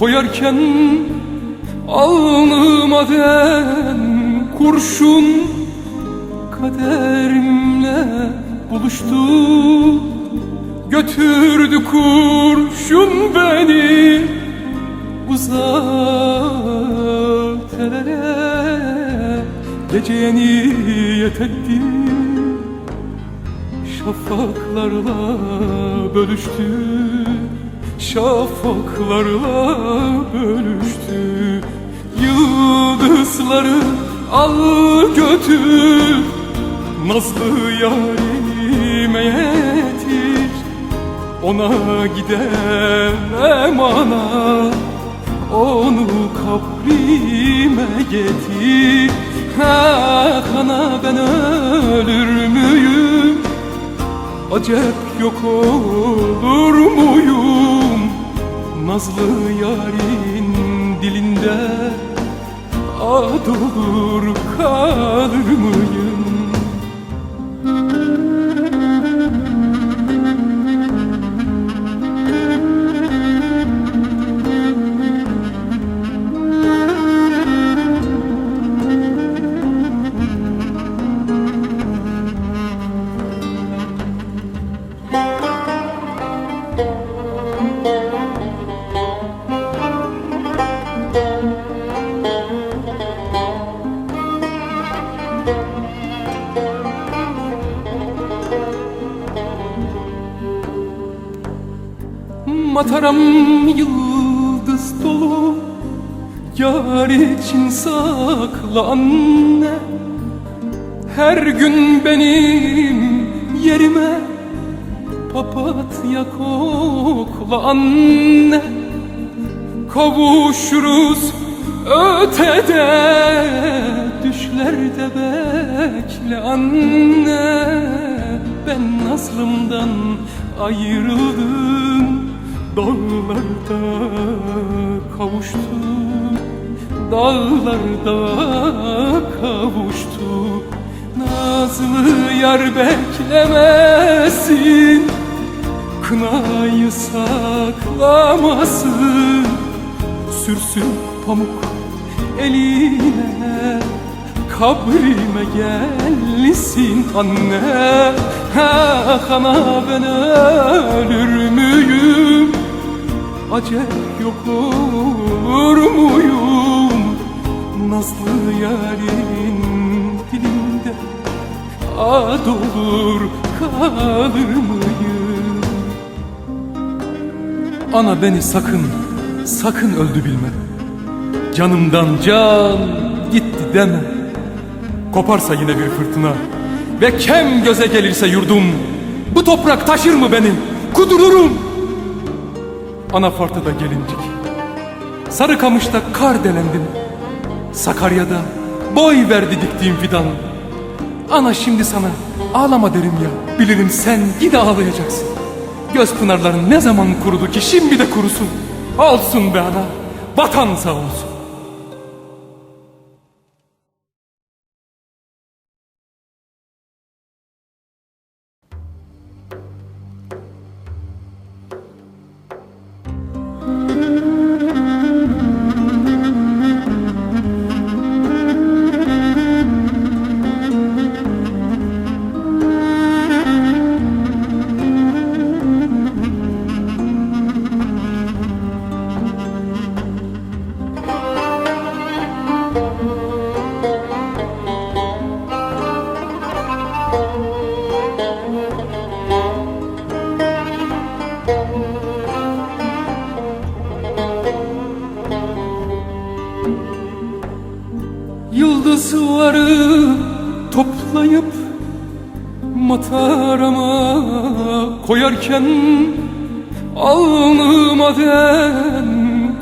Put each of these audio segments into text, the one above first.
koyarken Alnıma den kurşun kaderimle buluştu. Götürdü kurşun beni uzak telere Geceye niyet ettim Şafaklarla bölüştü Şafaklarla bölüştü. Yıldızları al götür Nazlı yarime yetir. Ona gidemem ana. Onu kabrime getir. Ha ana ben ölür müyüm? Acep yok olur muyum Nazlı yarın dilinde Ad olur kalır mıyım Mataram yıldız dolu Yar için sakla anne. Her gün benim yerime Papatya kokla anne. Kavuşuruz ötede Düşlerde bekle anne. Ben Nazlım'dan ayrıldım Dağlarda kavuştum Dağlarda kavuştum. Nazlı yar beklemesin Kınayı saklamasın. Sürsün pamuk eline Kabrime gelsin anne. Ha ana ben ölür müyüm Acep yok olur muyum? Nazlı yarın dilinde Ad olur kalır mıyım? Ana beni sakın, sakın öldü bilme. Canımdan can gitti deme. Koparsa yine bir fırtına Ve kem göze gelirse yurdum. Bu toprak taşır mı beni? Kudururum Anafartıda gelincik. Sarıkamış'ta kar delendim Sakarya'da boy verdi diktiğim fidan. Ana şimdi sana ağlama derim ya. Bilirim sen yine ağlayacaksın. Göz pınarların ne zaman kurudu ki şimdi de kurusun. Olsun be ana Vatan sağ olsun matarama koyarken Alnıma den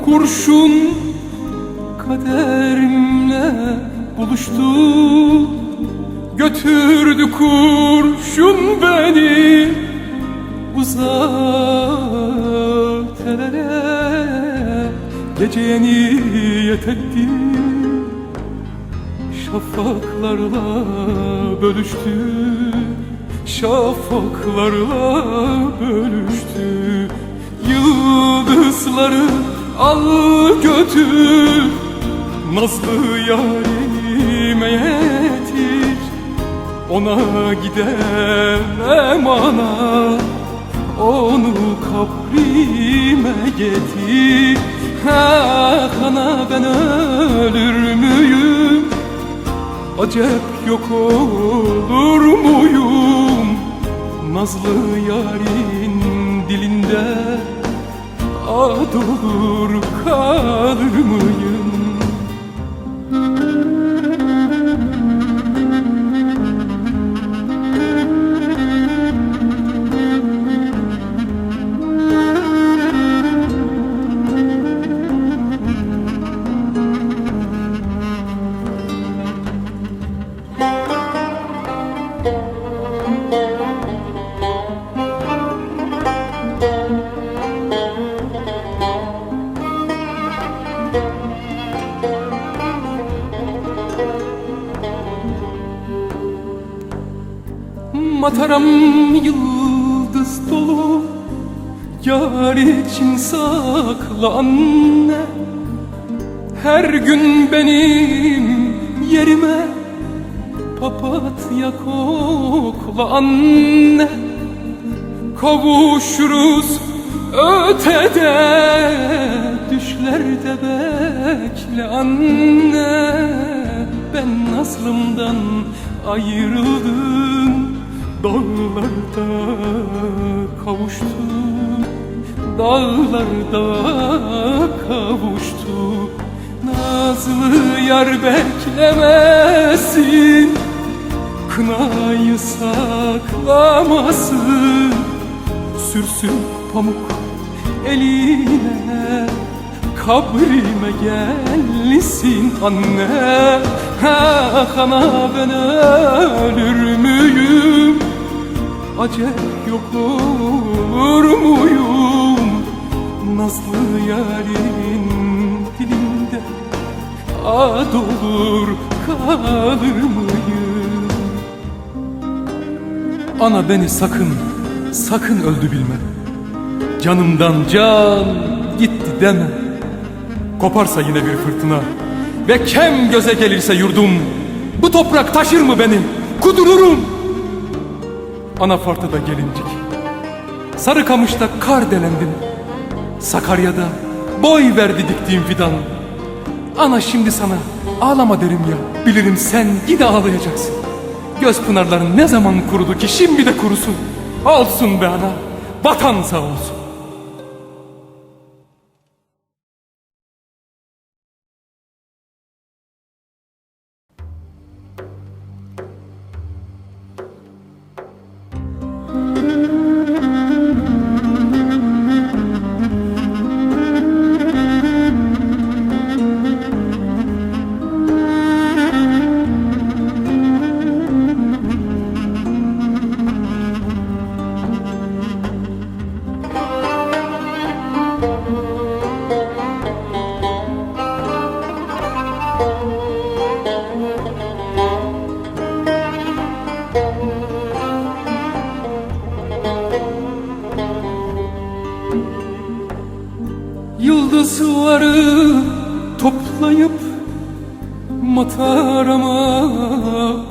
kurşun kaderimle buluştu. Götürdü kurşun beni uzak telere Gece yeni yetetti Şafaklarla bölüştü Şafaklarla bölüştü. Yıldızları al götür Nazlı yarime yetir. Ona gidemem ana Onu kabrime getir. Ha ana ben ölür müyüm? Acep yok olur muyum Nazlı yarın dilinde Ad olur kalır mıyım Mataram yıldız dolu Yar için sakla anne. Her gün benim yerime Papatya kokla anne. Kavuşuruz ötede Düşlerde bekle anne. Ben Nazlım'dan ayrıldım Dağlarda kavuştum Dağlarda kavuştum. Nazlı yar beklemesin Kınayı saklamasın. Sürsün pamuk eline Kabrime gelsin anne. Ha ana ben ölür müyüm Acep yok olur muyum? Nazlı yarın dilinde Ad olur kalır mıyım? Ana beni sakın, sakın öldü bilme. Canımdan can gitti deme. Koparsa yine bir fırtına Ve kem göze gelirse yurdum. Bu toprak taşır mı beni? Kudururum Anafartıda gelincik. Sarıkamış'ta kar delendim Sakarya'da boy verdi diktiğim fidan. Ana şimdi sana ağlama derim ya. Bilirim sen yine ağlayacaksın. Göz pınarların ne zaman kurudu ki şimdi de kurusun. Olsun be ana. Vatan sağ olsun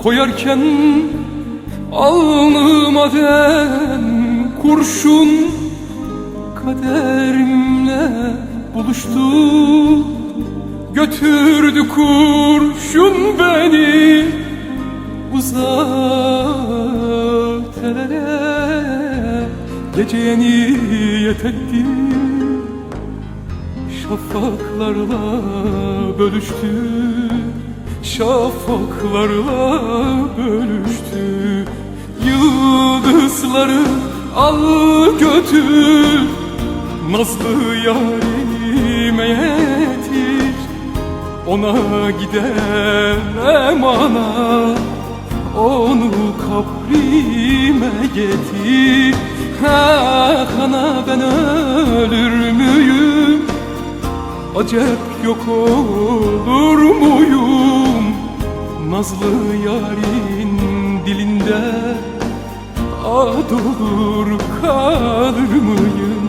koyarken Alnıma den kurşun kaderimle buluştu. Götürdü kurşun beni uzak telere Gece yeni yetetti Şafaklarla bölüştü Şafaklarla bölüştü. Yıldızları al götür. Nazlı yarime yetir. Ona gidemem ana Onu kabrime getir. Ah ana ben ölür müyüm? Acep yok olur muyum Nazlı yarın dilinde Ad olur kalır mıyım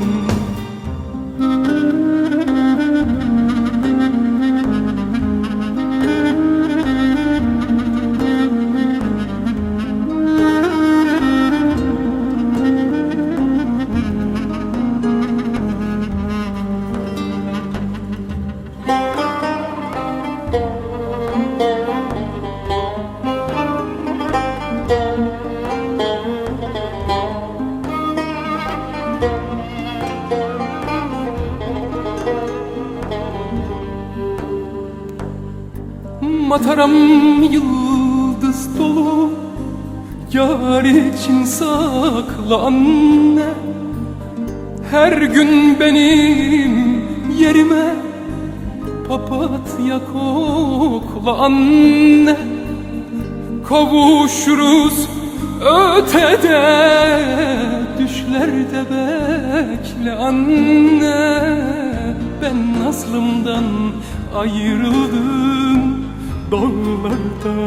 Mataram yıldız dolu. Yar için sakla anne. Her gün benim yerime Papatya kokla anne. Kavuşuruz ötede Düşlerde bekle anne. Ben Nazlım'dan ayrıldım Dağlarda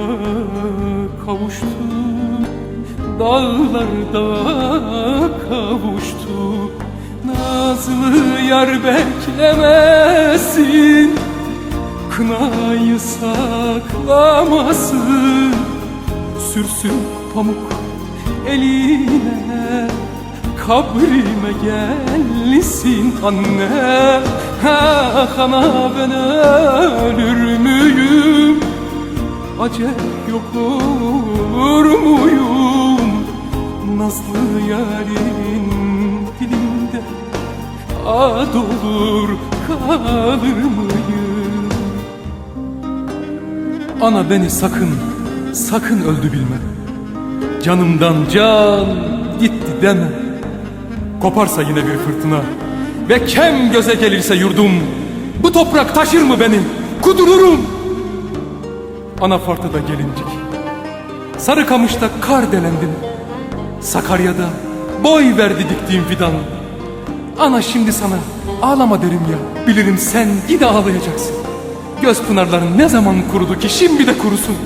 kavuştum Dağlarda kavuştuk. Nazlı yar beklemesin Kınayı saklamasın. Sürsün pamuk eline Kabrime gelsin anne. Ah ana ben ölür müyüm Acep yok olur muyum? Nazlı yarın dilinde Ad olur kalır mıyım? Ana beni sakın, sakın öldü bilme. Canımdan can gitti deme. Koparsa yine bir fırtına Ve kem göze gelirse yurdum. Bu toprak taşır mı beni? Kudururum Anafartı'da gelincik. Sarıkamış'ta kar delendim Sakarya'da boy verdi diktiğim fidan. Ana şimdi sana ağlama derim ya. Bilirim sen yine ağlayacaksın. Göz pınarların ne zaman kurudu ki şimdi de kurusun.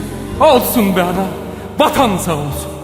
Olsun be ana vatan sağ olsun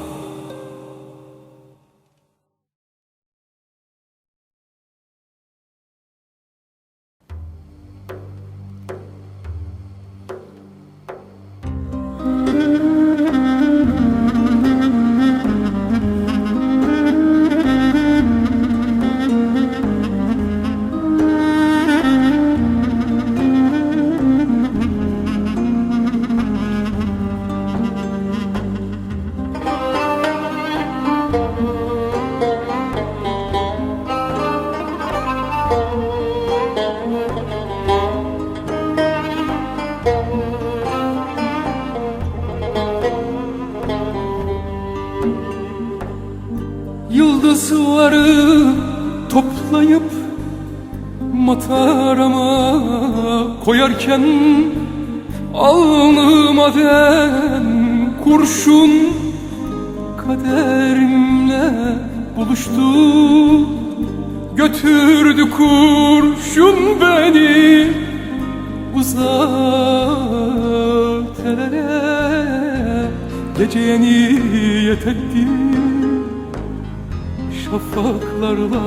Yıldızları toplayıp matarama koyarken Alnıma den kurşun kaderimle buluştu. Götürdü kurşun beni uzak telere Geceye niyet ettim. Şafaklarla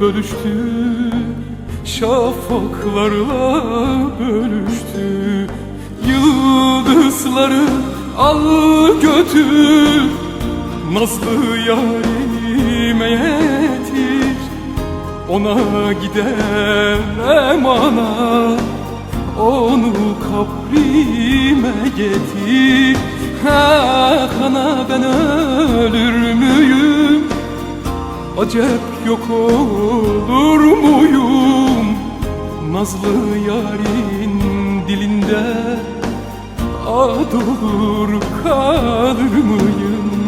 bölüştü Şafaklarla bölüştü. Yıldızları al götür Nazlı yarime yetir. Ona gidemem ana Onu kabrime getir. Ah ana ben ölür müyüm? Acep yok olur muyum? Nazlı yarın dilinde Ad olur kalır mıyım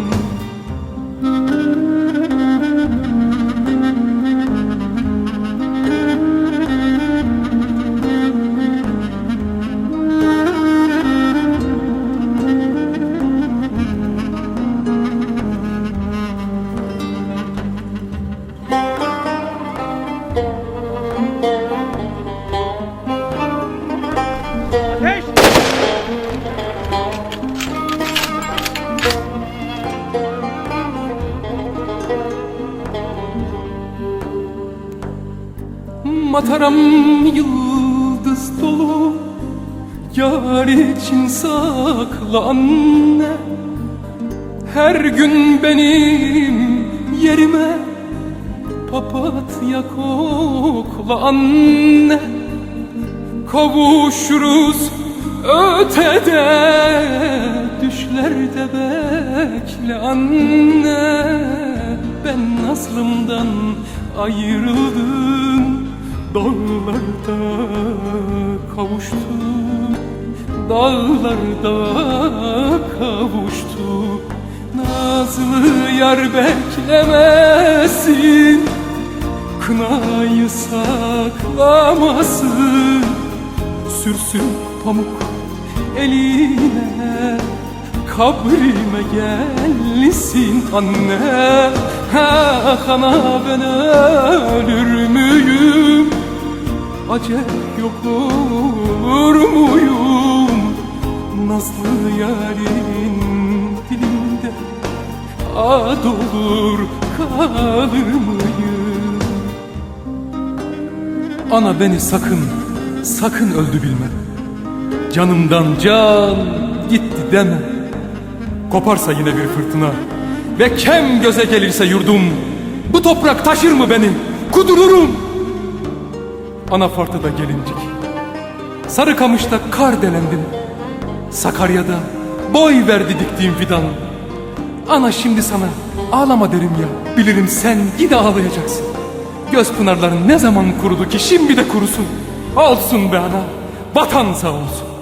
Mataram yıldız dolu Yar için sakla anne. Her gün benim yerime Papatya kokla anne. Kavuşuruz ötede Düşlerde bekle anne. Ben Nazlım'dan ayrıldım Dağlarda kavuştum. Dağlarda kavuştuk Nazlı yar beklemesin Kınayı saklamasın. Sürsün pamuk eline. Kabrime gelsin anne. Ha ana ben ölür müyüm? Acep yok olur muyum? Nazlı yarın dilinde Ad olur kalır mıyım Ana beni sakın, sakın öldü bilme. Canımdan can gitti deme. Koparsa yine bir fırtına Ve kem göze gelirse yurdum. Bu toprak taşır mı beni? Kudururum. Anafartı'da gelincik. Sarıkamış'ta kar delendim Sakarya'da boy verdi diktiğim fidan. Ana şimdi sana ağlama derim ya. Bilirim sen yine ağlayacaksın Göz pınarların ne zaman kurudu ki? Şimdi de kurusun. Olsun be ana. Vatan sağ olsun